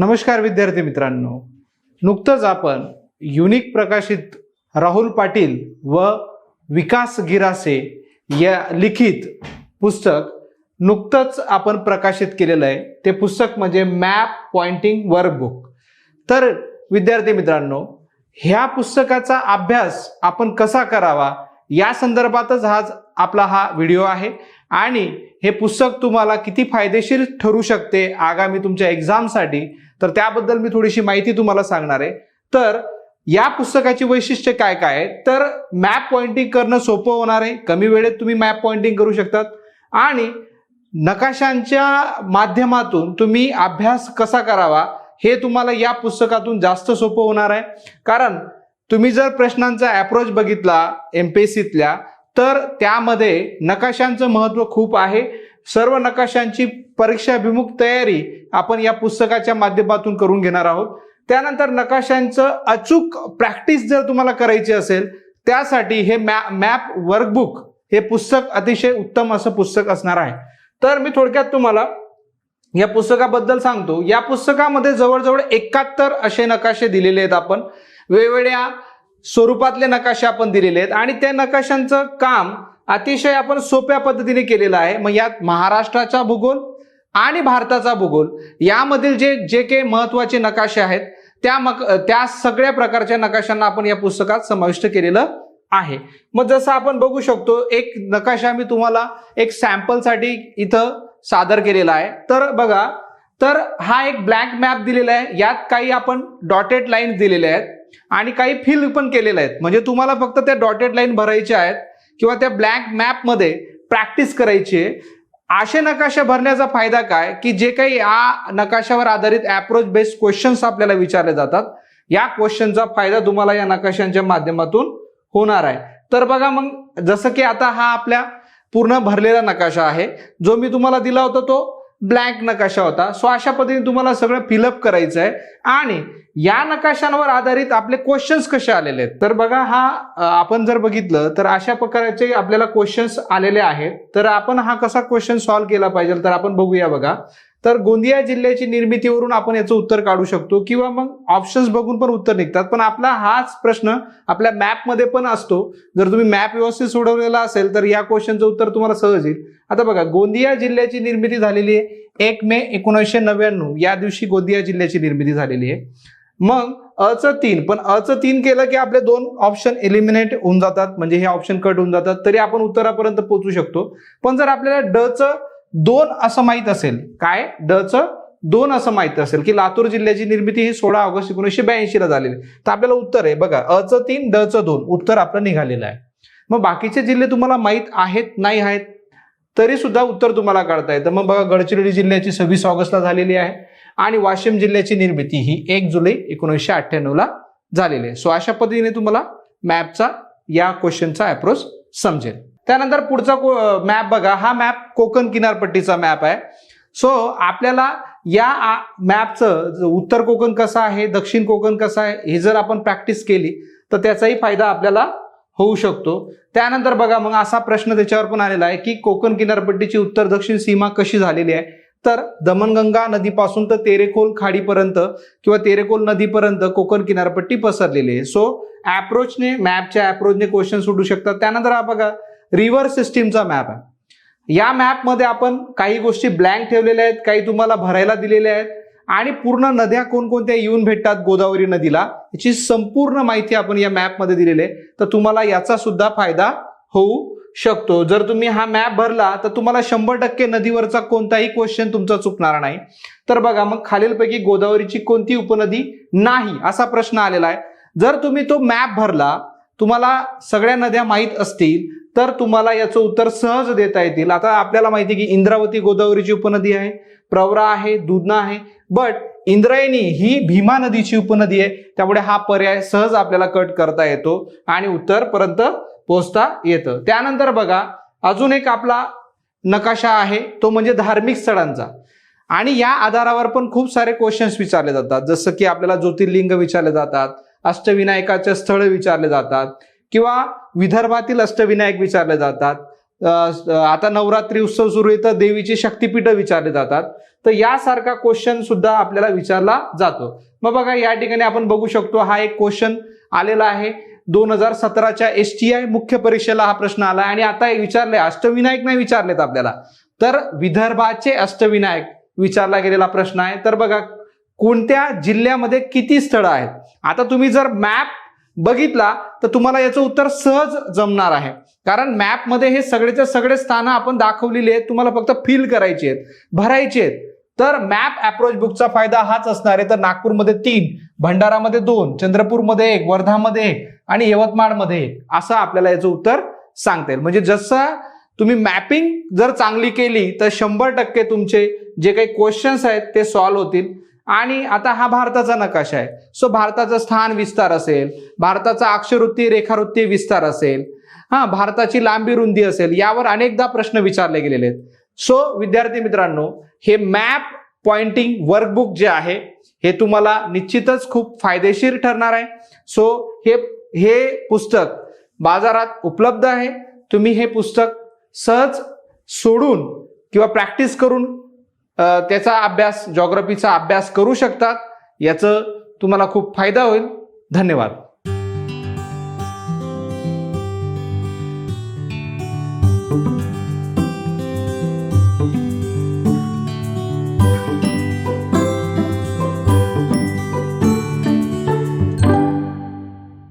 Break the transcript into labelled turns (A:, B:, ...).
A: नमस्कार विद्यार्थी मित्रांनो. नुकतंच आपण युनिक प्रकाशित राहुल पाटील व विकास गिरासे या लिखित पुस्तक नुकतंच आपण प्रकाशित केलेलं आहे. ते पुस्तक म्हणजे मॅप पॉइंटिंग वर्कबुक. तर विद्यार्थी मित्रांनो ह्या पुस्तकाचा अभ्यास आपण कसा करावा? या संदर्भातच आज आपला हा व्हिडिओ आहे. आणि हे पुस्तक तुम्हाला किती फायदेशीर ठरू शकते आगामी तुमच्या एक्झामसाठी तर त्याबद्दल मी थोडीशी माहिती तुम्हाला सांगणार आहे. तर या पुस्तकाची वैशिष्ट्य काय काय आहे तर मॅप पॉइंटिंग करणं सोपं होणार आहे. कमी वेळेत तुम्ही मॅप पॉइंटिंग करू शकतात. आणि नकाशांच्या माध्यमातून तुम्ही अभ्यास कसा करावा हे तुम्हाला या पुस्तकातून जास्त सोपं होणार आहे. कारण तुम्ही जर प्रश्नांचा अप्रोच बघितला एम पी एस सीतल्या तर त्यामध्ये नकाशांचं महत्त्व खूप आहे. सर्व नकाशांची परीक्षाभिमुख तयारी आपण या पुस्तकाच्या माध्यमातून करून घेणार आहोत. त्यानंतर नकाशांचं अचूक प्रॅक्टिस जर तुम्हाला करायची असेल त्यासाठी हे मॅ मॅप वर्कबुक हे पुस्तक अतिशय उत्तम असं पुस्तक असणार आहे. तर मी थोडक्यात तुम्हाला या पुस्तकाबद्दल सांगतो. या पुस्तकामध्ये जवळजवळ एकाहत्तर असे नकाशे दिलेले आहेत आपण. वेगवेगळ्या स्वरूपातले नकाशे आपण दिलेले आहेत. आणि त्या नकाशांचं काम अतिशय आपण सोप्या पद्धतीने केलेलं आहे. मग यात महाराष्ट्राचा भूगोल आणि भारताचा भूगोल यामधील जे जे काही महत्त्वाचे नकाशे आहेत त्या मक त्या सगळ्या प्रकारच्या नकाशांना आपण या पुस्तकात समाविष्ट केलेलं आहे. मग जसं आपण बघू शकतो एक नकाशा मी तुम्हाला एक सॅम्पलसाठी इथं सादर केलेला आहे. तर बघा तर हा एक ब्लँक मॅप दिलेला आहे. यात काही आपण डॉटेड लाईन्स दिलेल्या आहेत. आणि काही फिल पण केलेले आहेत. म्हणजे तुम्हाला फक्त त्या डॉटेड लाईन भरायच्या आहेत किंवा त्या ब्लँक मॅपमध्ये प्रॅक्टिस करायची आहे. असे नकाशा भरण्याचा फायदा काय? की जे काही या नकाशावर आधारित अप्रोच बेस्ड क्वेश्चन्स आपल्याला विचारले जातात या क्वेश्चनचा फायदा तुम्हाला या नकाशांच्या माध्यमातून होणार आहे. तर बघा मग जसं की आता हा आपल्या पूर्ण भरलेला नकाशा आहे. जो मी तुम्हाला दिला होता तो ब्लँक नकाशा होता. सो अशा पद्धतीने तुम्हाला सगळं फिलअप करायचं आहे. आणि या नकाशांवर आधारित आपले क्वेश्चन्स कसे आलेले आहेत? तर बघा हा आपण जर बघितलं तर अशा प्रकारचे आपल्याला क्वेश्चन्स आलेले आहेत. तर आपण हा कसा क्वेश्चन सॉल्व्ह केला पाहिजे? तर आपण बघूया बघा. तर गोंदिया जिल्ह्याची निर्मितीवरून आपण याचं उत्तर काढू शकतो किंवा मग ऑप्शन्स बघून पण उत्तर निघतात. पण आपला हाच प्रश्न आपल्या मॅपमध्ये पण असतो. जर तुम्ही मॅप व्यवस्थित सोडवलेला असेल तर या क्वेश्चनचं उत्तर तुम्हाला सहज येईल. आता बघा गोंदिया जिल्ह्याची निर्मिती झालेली आहे एक मे एकोणीसशे नव्याण्णव. या दिवशी गोंदिया जिल्ह्याची निर्मिती झालेली आहे. मग अचं तीन पण अचं तीन केलं की आपले दोन ऑप्शन एलिमिनेट होऊन जातात. म्हणजे हे ऑप्शन कट होऊन जातात. तरी आपण उत्तरापर्यंत पोहोचू शकतो. पण जर आपल्याला डचं दोन असं माहीत असेल. काय? डचं दोन असं माहीत असेल की लातूर जिल्ह्याची निर्मिती ही सोळा ऑगस्ट एकोणीसशे ब्याऐंशी ला झालेली. आहे. तर आपल्याला उत्तर आहे. बघा अचं तीन डचं दोन. उत्तर आपलं निघालेलं आहे. मग बाकीचे जिल्हे तुम्हाला माहीत आहेत नाही आहेत? तरी सुद्धा उत्तर तुम्हाला काढता येतं. मग बघा गडचिरोली जिल्ह्याची सव्वीस ऑगस्टला झालेली आहे आणि वाशिम जिल्ह्याची निर्मिती ही एक जुलै एकोणीसशे अठ्ठ्याण्णवला झालेली आहे. सो अशा पद्धतीने तुम्हाला मॅपचा या क्वेश्चनचा अप्रोच समजेल. त्यानंतर पुढचा मॅप बघा. हा मॅप कोकण किनारपट्टीचा मॅप आहे. सो आपल्याला या मॅपचं उत्तर कोकण कसं आहे दक्षिण कोकण कसं आहे हे जर आपण प्रॅक्टिस केली तर त्याचाही फायदा आपल्याला होऊ शकतो. त्यानंतर बघा मग असा प्रश्न त्याच्यावर पण आलेला आहे की कोकण किनारपट्टीची उत्तर दक्षिण सीमा कशी झालेली आहे? तर दमनगंगा नदीपासून तर तेरेखोल खाडीपर्यंत किंवा तेरेखोल नदीपर्यंत कोकण किनारपट्टी पसरलेली आहे. सो अप्रोचने मॅपच्या अप्रोचने क्वेश्चन सोडू शकतात. त्यानंतर हा बघा रिव्हर सिस्टीमचा मॅप आहे. या मॅपमध्ये आपण काही गोष्टी ब्लँक ठेवलेल्या आहेत काही तुम्हाला भरायला दिलेल्या आहेत आणि पूर्ण नद्या कोणकोणत्या येऊन भेटतात गोदावरी नदीला याची संपूर्ण माहिती आपण या मॅपमध्ये दिलेली आहे. तर तुम्हाला याचा सुद्धा फायदा होऊ शकतो. जर तुम्ही हा मॅप भरला तर तुम्हाला शंभर टक्के नदीवरचा कोणताही क्वेश्चन तुमचा चुकणार नाही. तर बघा मग खालीलपैकी गोदावरीची कोणती उपनदी नाही असा प्रश्न आलेला आहे. जर तुम्ही तो मॅप भरला तुम्हाला सगळ्या नद्या माहीत असतील तर तुम्हाला याचं उत्तर सहज देता येतील. आता आपल्याला माहिती की इंद्रावती गोदावरीची उपनदी आहे प्रवरा आहे दुधना आहे. बट इंद्रायणी ही भीमा नदीची उपनदी आहे. त्यामुळे हा पर्याय सहज आपल्याला कट करता येतो आणि उत्तरपर्यंत पोहोचता येतं. त्यानंतर बघा अजून एक आपला नकाशा आहे तो म्हणजे धार्मिक स्थळांचा. आणि या आधारावर पण खूप सारे क्वेश्चन्स विचारले जातात. जसं की आपल्याला ज्योतिर्लिंग विचारले जातात अष्टविनायकाचे स्थळ विचारले जातात किंवा विदर्भातील अष्टविनायक विचारले जातात. आता नवरात्री उत्सव सुरू आहे तर देवीची शक्तिपीठं विचारले जातात. तर यासारखा क्वेश्चन सुद्धा आपल्याला विचारला जातो. मग बघा या ठिकाणी आपण बघू शकतो हा एक क्वेश्चन आलेला आहे. दोन हजार सतराच्या एस टी आय मुख्य परीक्षेला हा प्रश्न आला आणि आता विचारले अष्टविनायक नाही विचारलेत आपल्याला. तर विदर्भाचे अष्टविनायक विचारला गेलेला प्रश्न आहे. तर बघा कोणत्या जिल्ह्यामध्ये किती स्थळं आहेत? आता तुम्ही जर मॅप बघितला तर तुम्हाला याचं उत्तर सहज जमणार आहे. कारण मॅपमध्ये हे सगळेचे सगळे स्थानं आपण दाखवलेली आहेत तुम्हाला फक्त फिल करायची आहेत भरायची आहेत. तर मॅप अप्रोच बुकचा फायदा हाच असणार आहे. तर नागपूरमध्ये तीन भंडारामध्ये दोन चंद्रपूरमध्ये एक वर्धामध्ये एक आणि यवतमाळमध्ये एक. असं आपल्याला याचं उत्तर सांगता येईल. म्हणजे जसं तुम्ही मॅपिंग जर चांगली केली तर शंभर टक्के तुमचे जे काही क्वेश्चन्स आहेत ते सॉल्व्ह होतील. आणि आता हा भारताचा नकाशा आहे. सो भारताचा स्थान विस्तार असेल भारताचा अक्षरवृत्ती रेखावृत्ती विस्तार असेल हा भारताची लांबी रुंदी असेल यावर अनेकदा प्रश्न विचारले गेलेले आहेत. सो विद्यार्थी मित्रांनो हे मॅप पॉइंटिंग वर्कबुक जे आहे हे तुम्हाला निश्चितच खूप फायदेशीर ठरणार आहे. सो हे हे पुस्तक बाजारात उपलब्ध आहे. तुम्ही हे पुस्तक सहज सोडून किंवा प्रॅक्टिस करून त्याचा अभ्यास जॉग्रफीचा अभ्यास करू शकतात. याचं तुम्हाला खूप फायदा होईल. धन्यवाद.